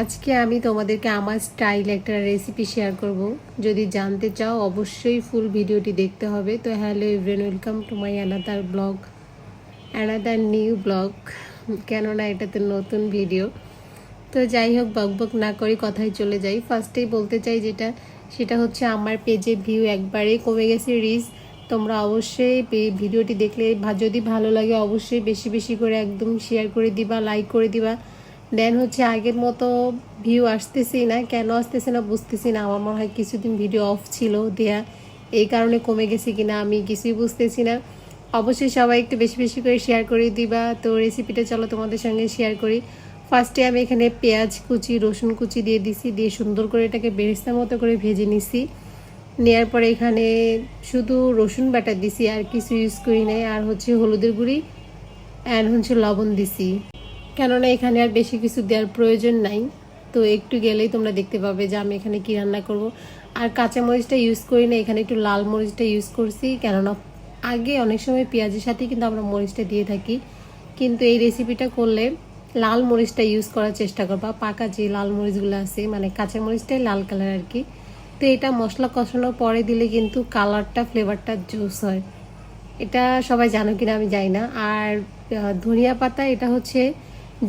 আজকে আমি তোমাদেরকে আমার স্টাইল একটা রেসিপি শেয়ার করব। যদি জানতে চাও, অবশ্যই ফুল ভিডিওটি দেখতে হবে। তো hello everyone welcome to my another blog another new blog কেননা এটা তো নতুন ভিডিও তো যাই হোক বকবক না করি কথায় চলে যাই। ফার্স্টেই বলতে চাই যেটা, সেটা হচ্ছে আমার পেজে ভিউ একবারে কমে গেছে রিচ তোমরা অবশ্যই ভিডিওটি দেখলে যদি ভালো লাগে, অবশ্যই বেশি বেশি করে একদম শেয়ার করে দিবা লাইক করে দিবা। দেন হচ্ছে আগের মতো ভিউ আসতেছি না, কেন আসতেছে না বুঝতেছি না। আমার মনে হয় কিছুদিন ভিডিও অফ ছিল দেয়া। এই কারণে কমে গেছে কিনা আমি কিছুই বুঝতেছি না। অবশ্যই সবাই একটু বেশি বেশি করে শেয়ার করে দিবা। তো রেসিপিটা চলো তোমাদের সঙ্গে শেয়ার করি। ফার্স্টে আমি এখানে পেঁয়াজ কুচি, রসুন কুচি দিয়ে দিছি। দিয়ে সুন্দর করে এটাকে বেরেস্তার মতো করে ভেজে নিছি। নেওয়ার পরে এখানে শুধু রসুন বাটা দিছি, আর কিছু ইউজ করি নাই। আর হচ্ছে হলুদের গুঁড়ি অ্যান্ড হচ্ছে লবণ দিছি। কেননা এখানে আর বেশি কিছু দেওয়ার প্রয়োজন নাই। তো একটু গেলেই তোমরা দেখতে পাবে যে আমি এখানে কী রান্না করব। আর কাঁচা মরিচটা ইউজ করি না, এখানে একটু লাল মরিচটা ইউজ করছি। কেননা আগে অনেক সময় পেঁয়াজের সাথে কিন্তু আমরা মরিচটা দিয়ে থাকি। কিন্তু এই রেসিপিটা করলে লাল মরিচটা ইউজ করার চেষ্টা করবা। পাকা যে লাল মরিচগুলো আছে মানে কাঁচা মরিচটাই লাল কালার আর কি। তো এটা মশলা কষানোর পরে দিলে কিন্তু কালারটা ফ্লেভারটা জুস হয়। এটা সবাই জানো কিনা আমি জানি না। আর ধনিয়া পাতা, এটা হচ্ছে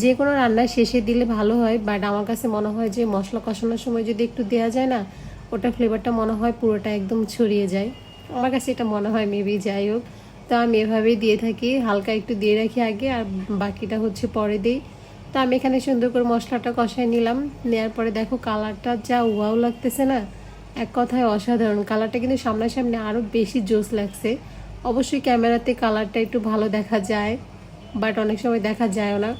যে কোনো রান্নার শেষে দিলে ভালো হয় বাট আমার কাছে মনে হয় যে মশলা কষানোর সময় যদি একটু দেওয়া যায় না, ওটা ফ্লেভারটা মনে হয় পুরোটা একদম ছড়িয়ে যায়। আমার কাছে এটা মনে হয় মেবি যাই হোক। তো আমি এভাবেই দিয়ে থাকি, হালকা একটু দিয়ে রাখি আগে, আর বাকিটা হচ্ছে পরে দিই। তো আমি এখানে সুন্দর করে মশলাটা কষাই নিলাম। নেওয়ার পরে দেখো কালারটা যা ওয়াও লাগতেছে না, এক কথায় অসাধারণ। কালারটা কিন্তু সামনাসামনি আরও বেশি জোস লাগছে। অবশ্যই ক্যামেরাতে কালারটা একটু ভালো দেখা যায় বাট অনেক সময় দেখা যায় না।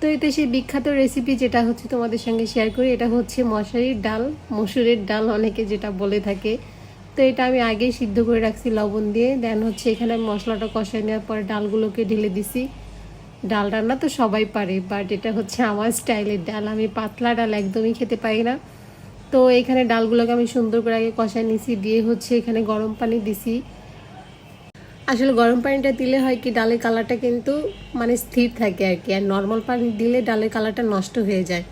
তো এটা সেই বিখ্যাত রেসিপি যেটা হচ্ছে তোমাদের সঙ্গে শেয়ার করি, এটা হচ্ছে মশারির ডাল, মসুরের ডাল অনেকে যেটা বলে থাকে। তো এটা আমি আগেই সিদ্ধ করে রাখছি লবণ দিয়ে। দেন হচ্ছে এখানে আমি মশলাটা কষাই নেওয়ার পরে ডালগুলোকে ঢেলে দিছি। ডাল রান্না তো সবাই পারে বাট এটা হচ্ছে আমার স্টাইলের ডাল। আমি পাতলা ডাল একদমই খেতে পারি না। তো এখানে ডালগুলোকে আমি সুন্দর করে আগে কষাই নিছি, দিয়ে হচ্ছে এখানে গরম পানি দিছি। আসলে গরম পানিটা দিলে হয় কি, ডালের কালারটা কিন্তু মানে স্থির থাকে আর কি, আর নর্মাল পানি দিলে ডালের কালারটা নষ্ট হয়ে যায়।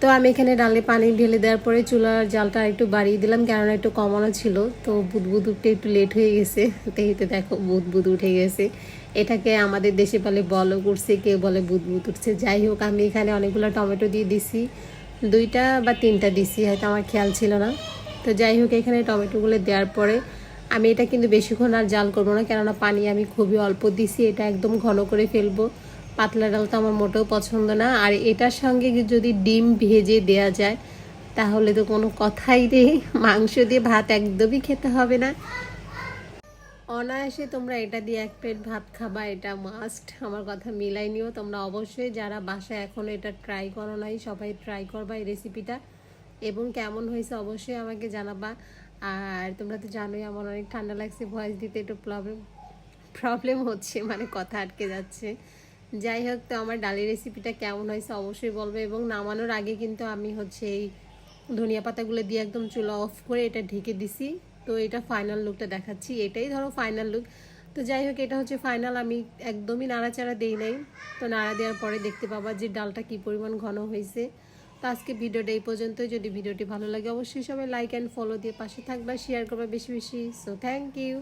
তো আমি এখানে ডালে পানি ঢেলে দেওয়ার পরে চুলার জালটা একটু বাড়িয়ে দিলাম, কেননা একটু কমানো ছিল। তো বুদবুদ উঠতে একটু লেট হয়ে গেছে। তো এই তো দেখো, বুদবুদ উঠে গেছে। এটাকে আমাদের দেশে বলে বলক উঠছে, কেউ বলে বুদবুদ উঠছে। যাই হোক, আমি এখানে অনেকগুলো টমেটো দিয়ে দিছি। দুইটা বা তিনটা দিছি, হয়তো আমার খেয়াল ছিল না। তো যাই হোক, এখানে টমেটোগুলো দেওয়ার পরে আমি এটা কিন্তু বেশিক্ষণ আর জাল করব না, কেননা পানি আমি খুবই অল্প দিছি, এটা একদম ঘন করে ফেলব। পাতলা ডাল তো আমার মোটেও পছন্দ না, আর এটার সঙ্গে যদি ডিম ভেজে দেয়া যায়, তাহলে তো কোনো কথাই নেই, মাংস দিয়ে ভাত একদমই খেতে হবে না। অনায়াসে তোমরা এটা দিয়ে এক প্লেট ভাত খাবা, এটা মাস্ট আমার কথা মিলাই নিও। তোমরা অবশ্যই যারা বাসায় এখনও এটা ট্রাই করো নাই, সবাই ট্রাই করবা এই রেসিপিটা এবং কেমন হয়েছে অবশ্যই আমাকে জানাবা। আর তোমরা তো জানোই আমার অনেক ঠান্ডা লাগছে ভয়েস দিতে একটু প্রবলেম প্রবলেম হচ্ছে মানে কথা আটকে যাচ্ছে। যাই হোক, তো আমার ডালের রেসিপিটা কেমন হয়েছে অবশ্যই বলবে, এবং নামানোর আগে কিন্তু আমি হচ্ছে এই ধনিয়া পাতাগুলো দিয়ে একদম চুলা অফ করে এটা ঢেকে দিছি। তো এটা ফাইনাল লুকটা দেখাচ্ছি, এটাই ধরো ফাইনাল লুক তো যাই হোক, এটা হচ্ছে ফাইনাল আমি একদমই নাড়াচাড়া দেই নাই। তো নাড়া দেওয়ার পরে দেখতে পাবা যে ডালটা কি পরিমাণ ঘন হয়েছে। তো আজকে ভিডিওটা এই পর্যন্ত যদি ভিডিওটি ভালো লাগে, অবশ্যই সবাই লাইক অ্যান্ড ফলো দিয়ে পাশে থাকবে শেয়ার করবা বেশি বেশি। So thank you